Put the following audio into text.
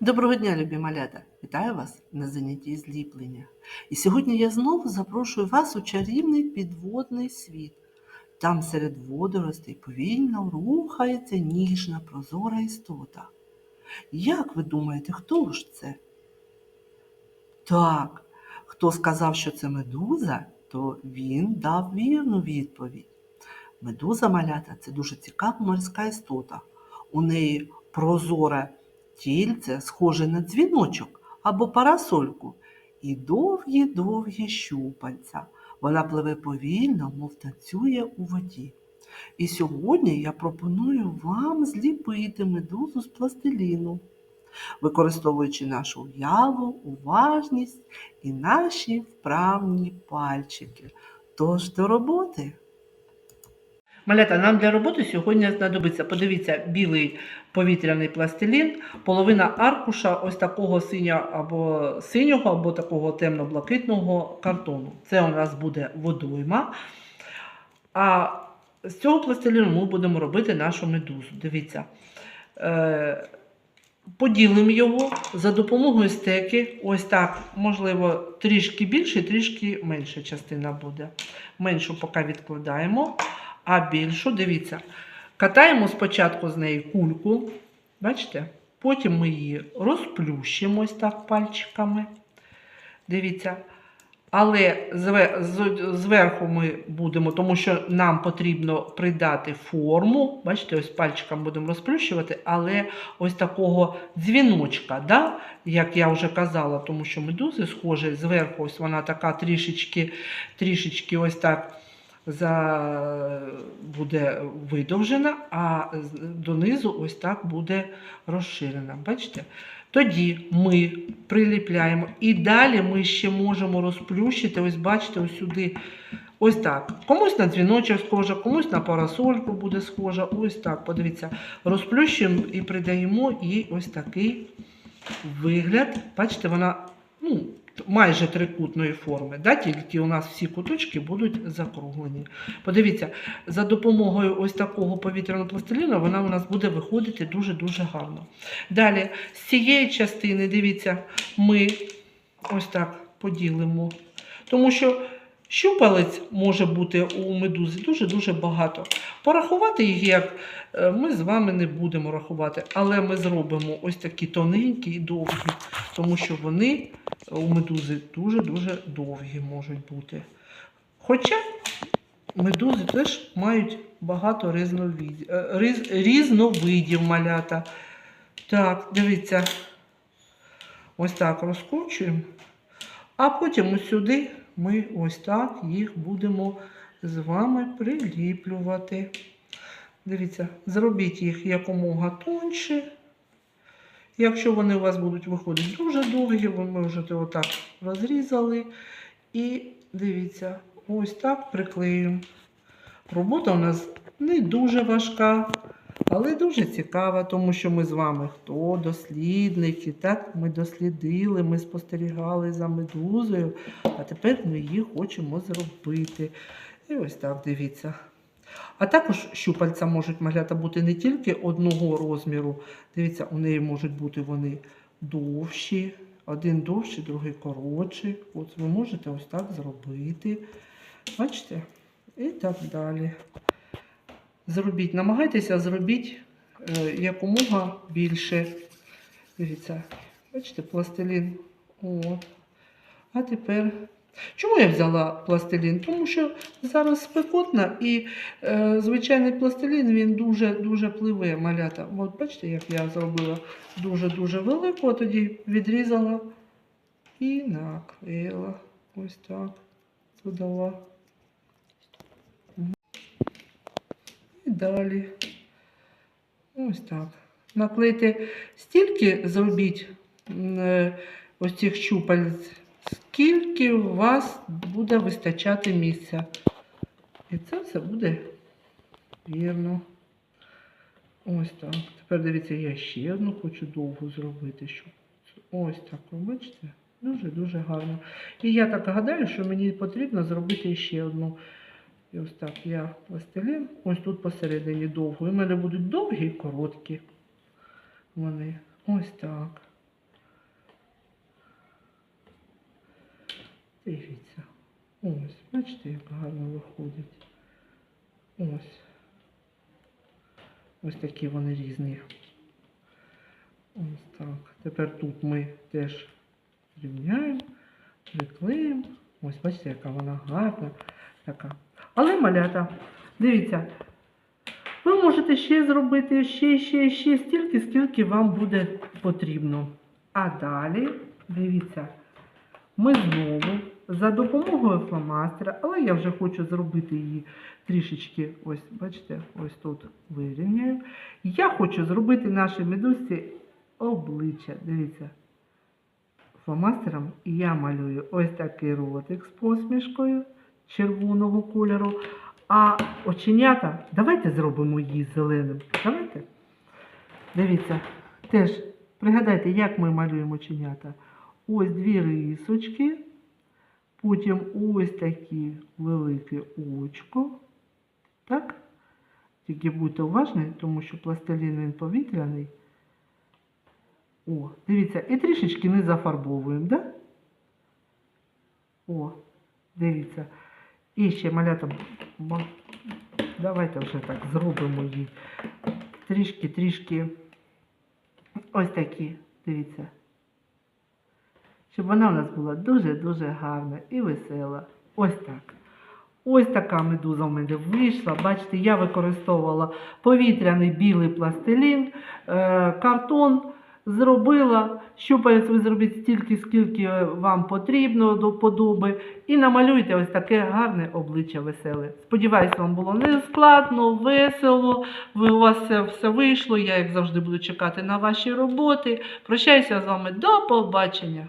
Доброго дня, любі малята! Вітаю вас на занятті зліплення. І сьогодні я знову запрошую вас у чарівний підводний світ. Там серед водоростей повільно рухається ніжна прозора істота. Як ви думаєте, хто ж це? Так, хто сказав, що це медуза, то він дав вірну відповідь. Медуза малята це дуже цікава морська істота. У неї прозоре тільце схоже на дзвіночок або парасольку, і довгі-довгі щупальця. Вона пливе повільно, мов танцює у воді. І сьогодні я пропоную вам зліпити медузу з пластиліну, використовуючи нашу уяву, уважність і наші вправні пальчики. Тож до роботи! Малята, нам для роботи сьогодні знадобиться, подивіться, білий повітряний пластилін, половина аркуша ось такого синього або синього, або такого темно-блакитного картону. Це у нас буде водойма. А з цього пластиліну ми будемо робити нашу медузу. Дивіться. Е, Поділимо його за допомогою стеки. Ось так, можливо, трішки більше, трішки менша частина буде. Меншу поки відкладаємо. А більшу, дивіться, катаємо спочатку з неї кульку, бачите? Потім ми її розплющимо ось так пальчиками. Дивіться. Але зверху ми будемо, тому що нам потрібно придати форму. Бачите, ось пальчиком будемо розплющувати, але ось такого дзвіночка, да? як я вже казала, тому що медузи схожі зверху, ось вона така трішечки, трішечки ось так за... буде видовжена, а донизу ось так буде розширена. Бачите? Тоді ми приліпляємо і далі ми ще можемо розплющити, ось бачите, ось сюди. Ось так. Комусь на дзвіночок схожа, комусь на парасольку буде схожа. Ось так. Подивіться, розплющуємо і придаємо їй ось такий вигляд. Бачите, вона ну, майже трикутної форми. Да? Тільки у нас всі куточки будуть закруглені. Подивіться, за допомогою ось такого повітряного пластиліну вона у нас буде виходити дуже-дуже гарно. Далі, з цієї частини, дивіться, ми ось так поділимо. Тому що щупалець може бути у медузи дуже-дуже багато. Порахувати їх як е, ми з вами не будемо рахувати, але ми зробимо ось такі тоненькі і довгі, тому що вони у медузи дуже-дуже довгі можуть бути. Хоча медузи теж мають багато різновидів, різ, різновидів малята. Так, дивіться, ось так розкручуємо. А потім ось сюди ми ось так їх будемо з вами приліплювати. Дивіться, зробіть їх якомога тоньше. Якщо вони у вас будуть виходити дуже довгі, ви можете отак розрізали. І дивіться, ось так приклеюємо. Робота у нас не дуже важка, але дуже цікава, тому що ми з вами хто дослідники. Так, ми дослідили, ми спостерігали за медузою, а тепер ми її хочемо зробити. І ось так дивіться. А також щупальця можуть малята бути не тільки одного розміру. Дивіться, у неї можуть бути вони довші, один довший, другий коротший. От ви можете ось так зробити. Бачите? І так далі. Зробіть, намагайтеся зробіть е, якомога більше. Дивіться, бачите, пластилін. От. А тепер. Чому я взяла пластилін? Тому що зараз спекотна і е, звичайний пластилін він дуже-дуже пливе малята. От бачите, як я зробила дуже-дуже велику, тоді відрізала і наклеїла. Ось так. Додала. Далі. Ось так. Наклейте стільки зробіть е, ось цих щупалець, скільки у вас буде вистачати місця. І це все буде вірно. Ось так. Тепер дивіться, я ще одну хочу довгу зробити. Щоб... Ось так, ви бачите? Дуже-дуже гарно. І я так гадаю, що мені потрібно зробити ще одну. І ось так я пластилін, ось тут посередині довго. У мене будуть довгі і короткі. Вони ось так. Дивіться. Ось, бачите, як гарно виходить. Ось. Ось такі вони різні. Ось так. Тепер тут ми теж рівняємо, приклеїмо. Ось бачите, яка вона гарна. Така. Але малята, дивіться, ви можете ще зробити ще, ще, ще стільки, скільки вам буде потрібно. А далі, дивіться, ми знову за допомогою фломастера, але я вже хочу зробити її трішечки, ось, бачите, ось тут вирівняю. Я хочу зробити нашій медузці обличчя. Дивіться, фломастером я малюю ось такий ротик з посмішкою червоного кольору. А оченята, давайте зробимо її зеленим. Давайте. Дивіться, теж пригадайте, як ми малюємо оченята. Ось дві рисочки, потім ось такі велике очко. Так? Тільки будьте уважні, тому що пластилін він повітряний. О, дивіться, і трішечки не зафарбовуємо, да? О, дивіться. І ще малята, давайте вже так зробимо її. Трішки, трішки. Ось такі, дивіться. Щоб вона у нас була дуже-дуже гарна і весела. Ось так. Ось така медуза в мене вийшла. Бачите, я використовувала повітряний білий пластилін, е, картон. Зробила, щупалець ви зробіть стільки, скільки вам потрібно до подоби. І намалюйте ось таке гарне обличчя веселе. Сподіваюсь, вам було не складно, весело. Ви, у вас все, все вийшло. Я, як завжди, буду чекати на ваші роботи. Прощаюся з вами до побачення.